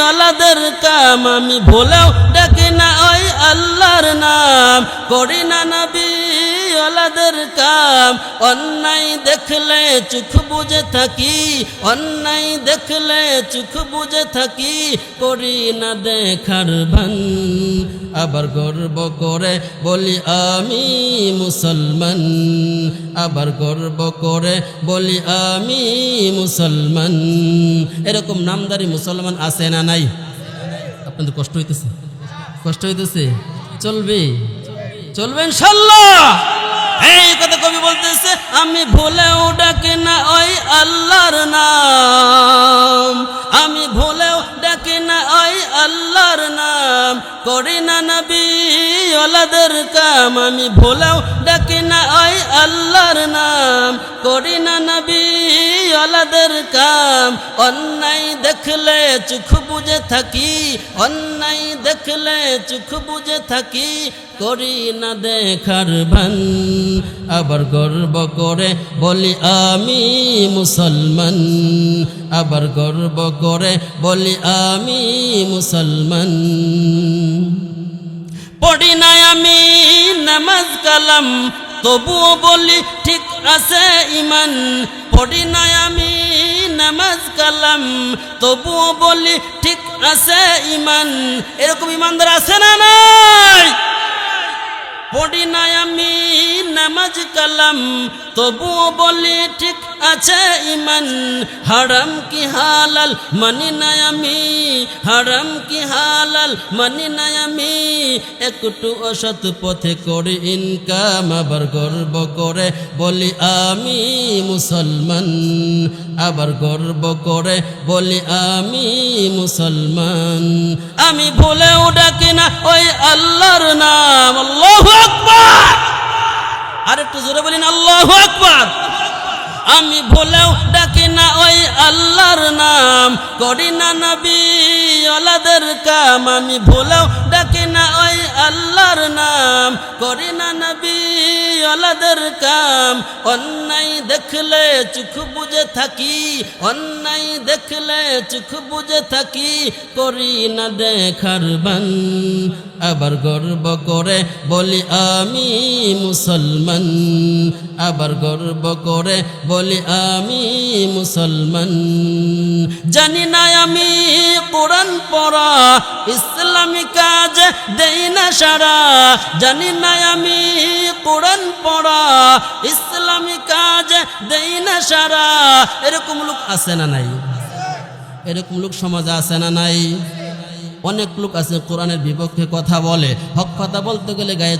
ওলাদের কাম আমি ভুলেও ডাকি না ওই আল্লাহর নাম। করি না নবী ওলাদের কাম, অন্যায় দেখলে চোখ বুঝে থাকি, অন্যায় দেখলে চোখ বুঝে থাকি করি না দেখার ভান। আবার গর্ব করে বলি, আমি মুসলমান। আবার গর্ব করে বলি, আমি মুসলমান। এরকম নামদারি মুসলমান আছে না নাই? আপনাদের কষ্ট হইতেছে? কষ্ট হইতেছে? চলবে? চলবে ইনশাল্লাহ। এই কথা কবি বলতেছে, আমি ভুলেও ডাকি না ওই আল্লাহর নাম। আমি ভুলেও ডাকি না ওই আল্লাহর নাম। করি না নবী ওলাদের কাম। আমি ভুলেও ডাকি না ওই আল্লাহর নাম করি না নবী ওলাদের কাম। অন্যায় দেখলে চোখ বুঝে থাকি, অন্যায় দেখলে চোখ বুঝে থাকি, করি না দেখার ভান। আবার গর্ব করে বলি, আমি মুসলমান। আবার গর্ব করে বলি, আমি মুসলমান। পড়ি নাই আমি নামাজ কালাম, তবুও বলি আছে ইমান, পড়ি নাই আমি নামাজ কালাম, তবুও বলি ঠিক আছে ইমান। এরকম ইমানদার আছে না নাই? পড়ি নাই আমি নামাজ কালাম, তবুও বলি ঠিক আছে ইমান। হারাম কি হালাল, মানি নাই আমি। হারাম কি হালাল, মানি নাই আমি। একটু অসৎ পথে করি ইনকাম আবার গর্ব করে। বলি আমি মুসলমান, আবার গর্ব করে। বলি আমি মুসলমান। আমি ভুলেও ডাকি না ওই আল্লাহর নাম। আল্লাহু আর একটু জোরে বলিন, আল্লাহু আকবার। আমি ভুলেও ডাকি না ওই আল্লাহর নাম। করি না নবী কাম। আমি ভুলেও ডাকি না ওই আল্লাহর নাম। করি না নবী ওলাদের কাম। অন্যায় দেখলে চোখ বুঝে থাকি, অন্যায় দেখলে চোখ বুঝে থাকি, করি না দেখার বান। আবার গর্ব করে বলি, আমি মুসলমান। আবার গর্ব করে বলি, আমি মুসলমান। জানি না আমি কোরআন পড়া, ইসলামী কাজ দেই না সারা, জানি না আমি কোরআন পড়া, ইসলামী কাজে দেই না সারা। এরকম লোক আছে না নাই? এরকম লোক সমাজে আছে না নাই? অনেক লোক আছে, কোরআনের বিপক্ষে কথা বলে। হক কথা বলতে গেলে গায়ে